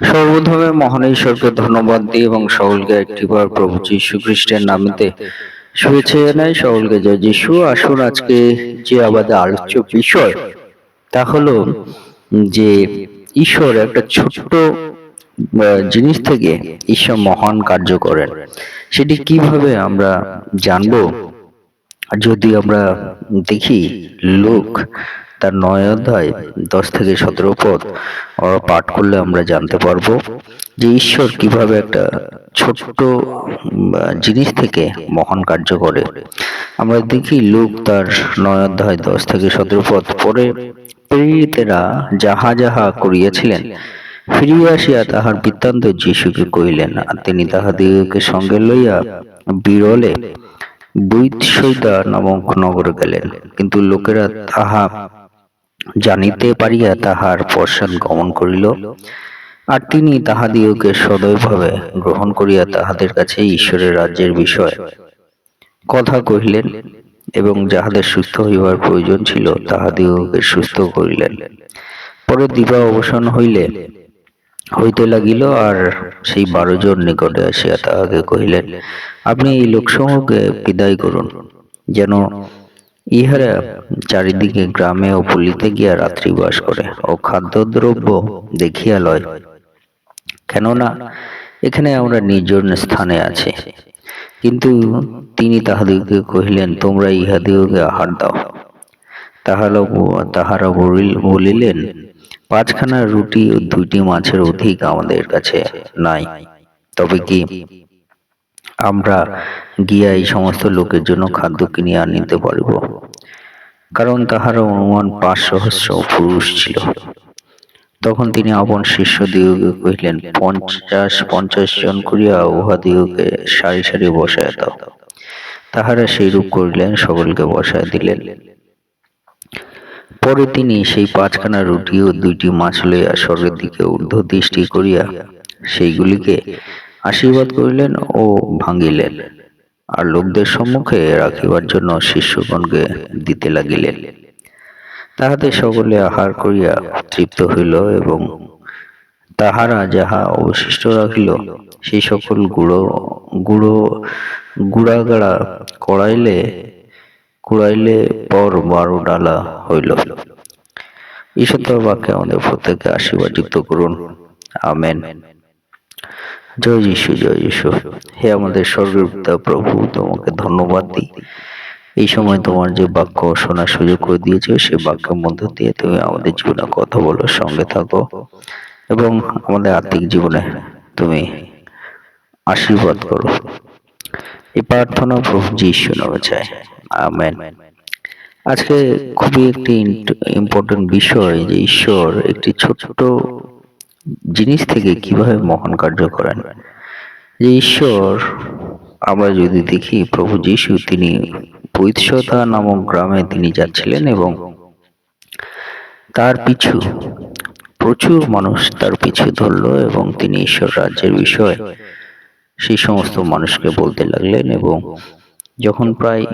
সর্বপ্রথমে মহান ঈশ্বরকে ধন্যবাদ দিই এবং সকলকে একটিবার প্রভু যীশু খ্রিস্টের নামেতে শুভেচ্ছা জানাই। সকলকে জয় যিশু। আসুন আজকে যে আমাদের আলোচ্য বিষয় তা হলো যে ঈশ্বর একটা ছোট্ট জিনিস থেকে ঈশ্বর মহান কার্য করেন। সেটি কীভাবে আমরা জানব? যদি আমরা দেখি লোক তার নয় অধ্যায় দশ থেকে সতেরো পদ। পাঠ করলে আমরা জানতে পারব যে ঈশ্বর কীভাবে একটা ছোট্ট জিনিস থেকে মহান কার্য করে। আমরা দেখি লোক তার নয় অধ্যায় দশ থেকে সতেরো পদ পরে প্রেরিতেরা যাহা যাহা করিয়াছিলেন, ফিরিয়া আসিয়া তাহার বৃত্তান্ত যীশুকে কহিলেন, আর তিনি তাহাদিগকে সঙ্গে লইয়া বিরলে বৈৎসৈদা নামক নগরে গেলেন। কিন্তু লোকেরা তাহা জানিতে পারিয়া তাহার পশ্চাৎ গমন করিল, আর তিনি তাহাদিগকে সদয়ভাবে গ্রহণ করিয়া তাহাদের কাছে ঈশ্বরের রাজ্যের বিষয় কথা কহিলেন এবং যাহাদের সুস্থ হইবার প্রয়োজন ছিল তাহাদিগকে সুস্থ করিলেন। পরে দিবা অবসান হইলে হইতে লাগিল, আর সেই বারো জন নিকটে আসিয়া তাহাকে কহিলেন, আপনি এই লোকসমূহকে বিদায় করুন, যেন ইহারা চারিদিকে গ্রামে ও পল্লীতে গিয়া রাত্রিবাস করে ও খাদ্যদ্রব্য দেখিয়া লয়। কেননা এখানে আমরা নির্জন স্থানে আছি। কিন্তু তিনি তাহাদিগকে কহিলেন, তোমরা ইহাদিগকে আহার দাও। তাহারা তাহারা বলিল- বলিলেন, পাঁচখানা রুটি ও দুইটি মাছের অধিক আমাদের কাছে নাই। তবে কি আমরা গিয়া এই সমস্ত লোকের জন্য খাদ্য কিনিয়া আনিতে পারিব। কারণ তাহারা অনুমান পাঁচ সহস্র পুরুষ ছিল। তখন তিনি আপন শিষ্যদিগকে কহিলেন, পঞ্চাশ পঞ্চাশ জন করিয়া উহাদিগকে সারি সারি বসায় দাও। তাহারা সেইরূপ করিলেন, সকলকে বসায় দিলেন। পরে তিনি সেই পাঁচখানা রুটি ও দুইটি মাছ লইয়া স্বর্গের দিকে ঊর্ধ্ব দৃষ্টি করিয়া সেইগুলিকে আশীর্বাদ করিলেন ও ভাঙিলেন। আর লোকদের সম্মুখে রাখিবার জন্য শিষ্যগণকে দিতে লাগিলেন। তাহাতে সকলে আহার করিয়া তৃপ্ত হইল এবং তাহারা যাহা অবশিষ্ট রাখিল সেই সকল গুঁড়ো গুঁড়ো, গুড়াগাড়া কড়াইলে কুড়াইলে পর বারো ডালা হইল। ঈশ্বর বাক্যে আমাদের প্রত্যেককে আশীর্বাদ যুক্ত করুন। আমেন। জয় যিশু জয় যিশু। হে আমাদের স্বর্গের পিতা প্রভু, তোমাকে ধন্যবাদ দিই। এই সময় তোমার যে বাক্য শোনার সুযোগ করে দিয়েছ সেই বাক্যের মধ্য দিয়ে তুমি আমাদের জীবনে কথা বলো সঙ্গে থাকো এবং আমাদের আর্থিক জীবনে তুমি আশীর্বাদ করো। এই প্রার্থনা প্রভু যিশু নামে চাই। আমেন। আজকে খুবই একটি ইম্পর্টেন্ট বিষয় যে ঈশ্বর একটি ছোট্ট জিনিস থেকে কীভাবে মহান কার্য করেন? যে ঈশ্বর, আমরা যদি দেখি প্রভু যিশু, তিনি বৈৎসতা নামক গ্রামে তিনি যাচ্ছিলেন এবং তার পিছু প্রচুর মানুষ তার পিছু ধরলো এবং তিনি ঈশ্বর রাজ্যের বিষয়ে সেই সমস্ত মানুষকে বলতে লাগলেন এবং যখন প্রায়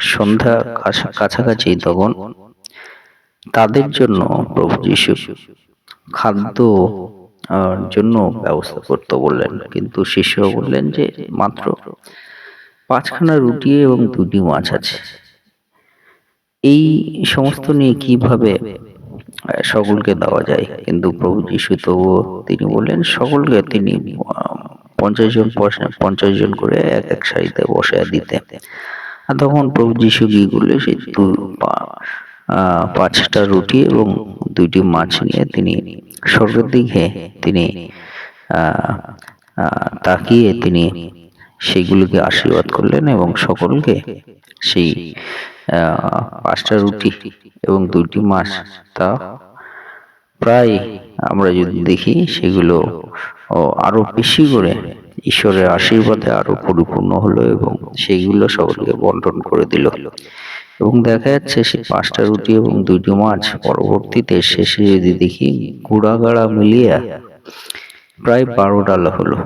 সন্ধ্যা কাছা- কাছাকাছি তখন তাদের জন্য প্রভু যিশু খাদ্য জন্য ব্যবস্থা করতে বললেন। কিন্তু শিষ্য বললেন যে, মাত্র পাঁচখানা রুটি এবং দুটি মাছ আছে। এই সমস্ত নিয়ে কীভাবে সকলকে দেওয়া যায়? কিন্তু প্রভু যিশু তবুও তিনি বললেন, সকলকে তিনি পঞ্চাশ জন পঞ্চাশ জন করে এক এক সারিতে বসায় দিতে। আর তখন প্রভু যিশু কি করলে সেই পাঁচটা রুটি এবং দুইটি মাছ নিয়ে তিনি স্বর্গের দিকে তিনি তাকিয়ে তিনি সেইগুলোকে আশীর্বাদ করলেন এবং সকলকে সেই পাঁচটা রুটি এবং দুইটি মাছ তা প্রায় আমরা যদি দেখি সেগুলো আরও বেশি করে ঈশ্বরের আশীর্বাদে আরও পরিপূর্ণ হলো এবং সেইগুলো সকলকে বন্টন করে দিল। এবং দেখা যাচ্ছে সে পাঁচটা রুটি এবং দুইটি মাছ পরবর্তীতে শেষে যদি দেখি গুড়াগাড়া মিলিয়ে প্রায় বারো ডালা হলো।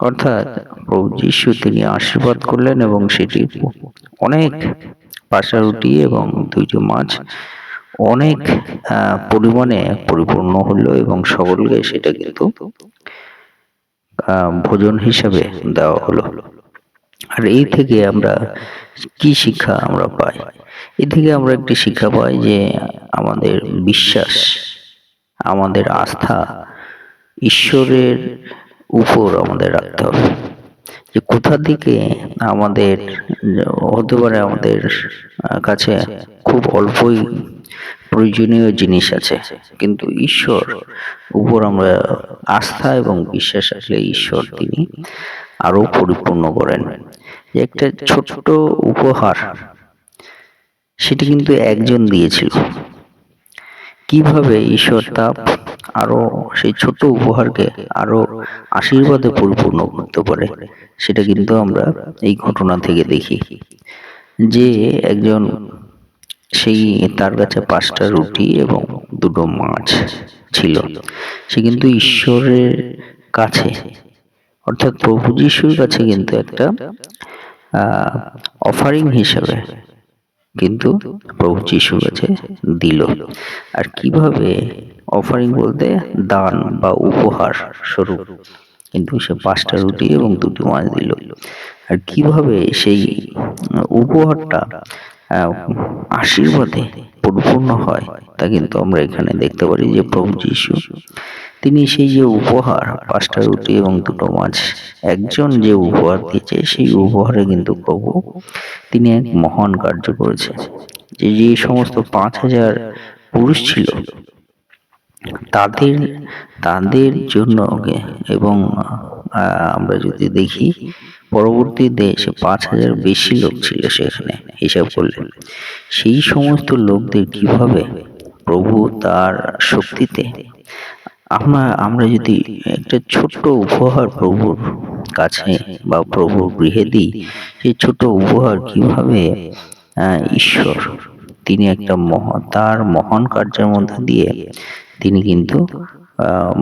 অর্থাৎ প্রভু যিশু তিনি আশীর্বাদ করলেন এবং সেটি অনেক পাঁচটা রুটি এবং দুইটি মাছ অনেক পরিমাণে পরিপূর্ণ হলো এবং সকলকে সেটা কিন্তু ভোজন হিসাবে দেওয়া হলো। আর এই থেকে আমরা কি শিক্ষা আমরা পাই? এ থেকে আমরা একটি শিক্ষা পাই যে আমাদের বিশ্বাস, আমাদের আস্থা ঈশ্বরের উপর আমাদের রাখতে হবে। যে কোথা থেকে আমাদের, হতে পারে আমাদের কাছে খুব অল্পই প্রয়োজনীয় জিনিস আছে, কিন্তু ঈশ্বর উপর আমরা আস্থা এবং বিশ্বাস রাখলে ঈশ্বর তিনি আরও পরিপূর্ণ করেন। একটা ছোট্ট উপহার, সেটি কিন্তু একজন দিয়েছিল। কীভাবে ঈশ্বর তা আরও সেই ছোট্ট উপহারকে আরও আশীর্বাদে পরিপূর্ণ করতে পারে, সেটা কিন্তু আমরা এই ঘটনা থেকে দেখি। যে একজন, সেই তার কাছে পাঁচটা রুটি এবং দুটো মাছ ছিল। সে কিন্তু ঈশ্বরের কাছে অর্থাৎ প্রভু যিশুর কাছে কিন্তু একটা অফারিং হিসাবে কিন্তু প্রভু যিশুর কাছে দিল। আর কীভাবে অফারিং বলতে দান বা উপহার স্বরূপ। কিন্তু সে পাঁচটা রুটি এবং দুটি মাছ দিল। আর কীভাবে সেই উপহারটা আশীর্বাদে পরিপূর্ণ হয় তা কিন্তু আমরা এখানে দেখতে পারি যে প্রভু যিশু তিনি সেই যে উপহার পাঁচটা রুটি এবং দুটো মাছ একজন যে উপহার দিয়েছে, সেই উপহারে কিন্তু প্রভু তিনি এক মহান কার্য করেছে যে যে সমস্ত পাঁচ হাজার পুরুষ ছিল, তাদের তাদের জন্য এবং আমরা যদি দেখি, পরবর্তী সে পাঁচ হাজার বেশি লোক ছিল সেখানে হিসাব করলে। সেই সমস্ত লোকদের কীভাবে প্রভু তার শক্তিতে আমরা আমরা যদি একটা ছোট্ট উপহার প্রভুর কাছে বা প্রভুর গৃহে দিই, সেই ছোট উপহার কীভাবে ঈশ্বর, তিনি একটা মহান, তার মহান কার্যের মধ্যে দিয়ে তিনি কিন্তু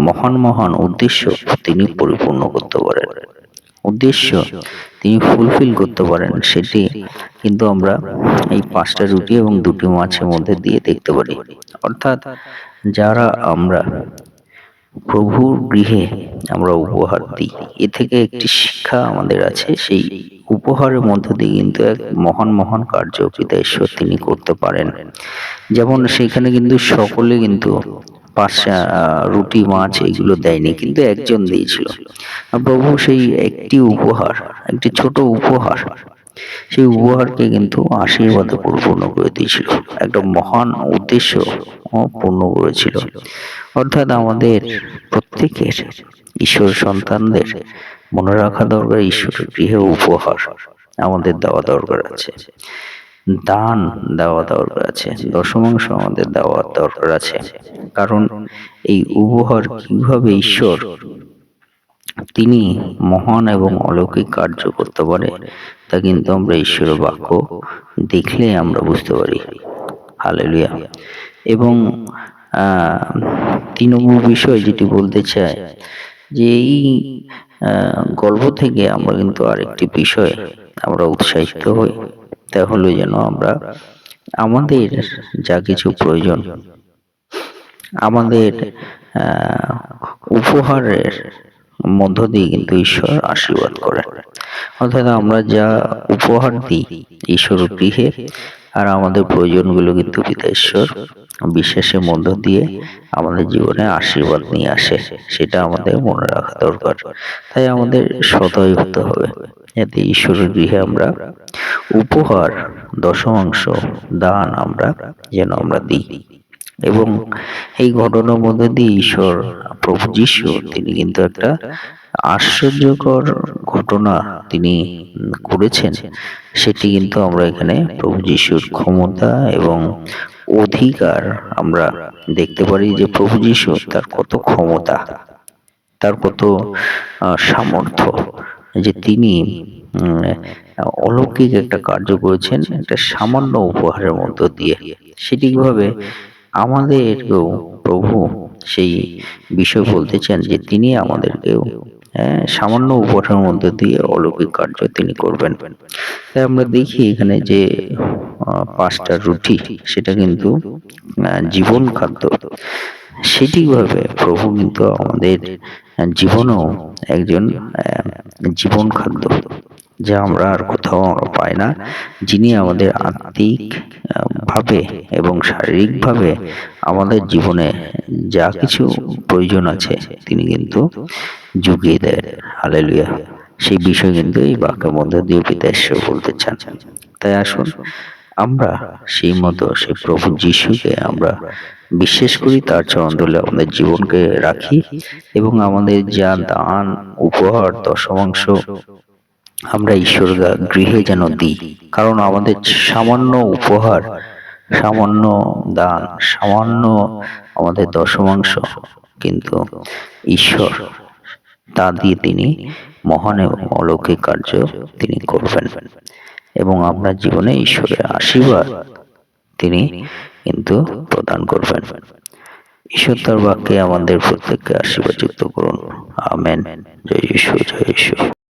মহান মহান উদ্দেশ্য তিনি পরিপূর্ণ করতে পারেন। উদ্দেশ্য তিনি ফুলফিল করতে পারেন, সেটি কিন্তু আমরা এই পাঁচটা রুটি এবং দুটি মাছের মধ্যে দিয়ে দেখতে পারি। অর্থাৎ যারা আমরা প্রভুর গৃহে আমরা উপহার দিই। এ থেকে একটি শিক্ষা আমাদের আছে। সেই উপহারের মধ্য দিয়ে কিন্তু এক মহান মহান কার্য পিতা তিনি করতে পারেন। যেমন সেখানে কিন্তু সকলে কিন্তু পাঁচটা রুটি, মাছ এগুলো দেয়নি, কিন্তু একজন দিয়েছিল। প্রভু সেই একটি উপহার, একটি ছোট উপহার সেই উপহারকে কিন্তু আশীর্বাদে পরিপূর্ণ করে দিয়েছিল। একটা মহান উদ্দেশ্য পূর্ণ করেছিল। অর্থাৎ আমাদের প্রত্যেকের ঈশ্বর সন্তানদের মনে রাখা দরকার, ঈশ্বরের গৃহে উপহার আমাদের দেওয়া দরকার আছে। দান দেওয়া দরকার আছে, দশমাংশ আমাদের দেওয়া দরকার আছে। কারণ এই উপহার কীভাবে ঈশ্বর তিনি মহান এবং অলৌকিক কার্য করতে পারে, তা কিন্তু আমরা ঈশ্বরের বাক্য দেখলে আমরা বুঝতে পারি। হালেলুয়া। এবং নম্বর বিষয় যেটি বলতে চাই, যে এই গল্প থেকে আমরা কিন্তু আরেকটি বিষয় আমরা উৎসাহিত হই, তা হলো যেন আমরা আমাদের যা কিছু প্রয়োজন, আমাদের উপহারের মধ্য দিয়ে কিন্তু ঈশ্বর আশীর্বাদ করেন অর্থাৎ আমরা যা উপহার দিই, ঈশ্বর গৃহে, আর আমাদের প্রয়োজনগুলো কিন্তু পিতা ঈশ্বর বিশ্বাসের মধ্য দিয়ে আমাদের জীবনে আশীর্বাদ নিয়ে আসে, সেটা আমাদের মনে রাখা দরকার। তাই আমাদের সদয় হতে হবে, যাতে ঈশ্বরের গৃহে আমরা উপহার, দশমাংশ দান আমরা যেন আমরা দিই। এবং এই ঘটনার মধ্যে দিয়ে ঈশ্বর, প্রভু যিশু, তিনি কিন্তু একটা আশ্চর্যকর ঘটনা তিনি করেছেন। সেটি কিন্তু আমরা এখানে প্রভু যিশুর ক্ষমতা এবং অধিকার আমরা দেখতে পারি যে প্রভু যিশু তার কত ক্ষমতা, তার কত সামর্থ্য যে তিনি অলৌকিক একটা কার্য করেছেন একটা সামান্য উপহারের মধ্য দিয়ে। সেটি কীভাবে আমাদেরকেও প্রভু সেই বিষয় বলতে চান যে তিনি আমাদেরকেও হ্যাঁ, সামান্য উপহারের মধ্যে দিয়ে অলৌকিক কার্য তিনি করবেন। তাই আমরা দেখি এখানে যে পাঁচটা রুটি সেটা কিন্তু জীবন খাদ্য। সেটিভাবে প্রভু কিন্তু আমাদের জীবনেও একজন জীবন খাদ্য। যা আমরা আর কোথাও আমরা পাই না, যিনি আমাদের আত্মিক, ভাবে এবং শারীরিক ভাবে আমাদের জীবনে যা কিছু প্রয়োজন আছে, তিনি কিন্তু যুগিয়ে দেন। হালেলুয়া। সেই বিষয় কিন্তু এই বাক্যের মধ্যে দিয়ে পিতা ঈশ্বর বলতে চান। তাই আসুন, আমরা সেই মতো সেই প্রভু যিশুকে আমরা বিশ্বাস করি, তার চরণদলে আমাদের জীবনকে রাখি এবং আমাদের যা দান, উপহার, দশমাংশ আমরা ঈশ্বর গৃহে যেন দিই, কারণ আমাদের সামান্য উপহার, সামান্য দান, সামান্য আমাদের দশমাংশ, কিন্তু ঈশ্বর তা দিয়ে তিনি মহান এবং অলৌকিক কার্য তিনি করবেন। এবং আপনার জীবনে ঈশ্বরের আশীর্বাদ তিনি কিন্তু প্রদান করবেন। ঈশ্বর তার বাক্যে আমাদের প্রত্যেককে আশীর্বাদ যুক্ত করুন। আমেন। জয় ঈশ্বর জয় ঈশ্বর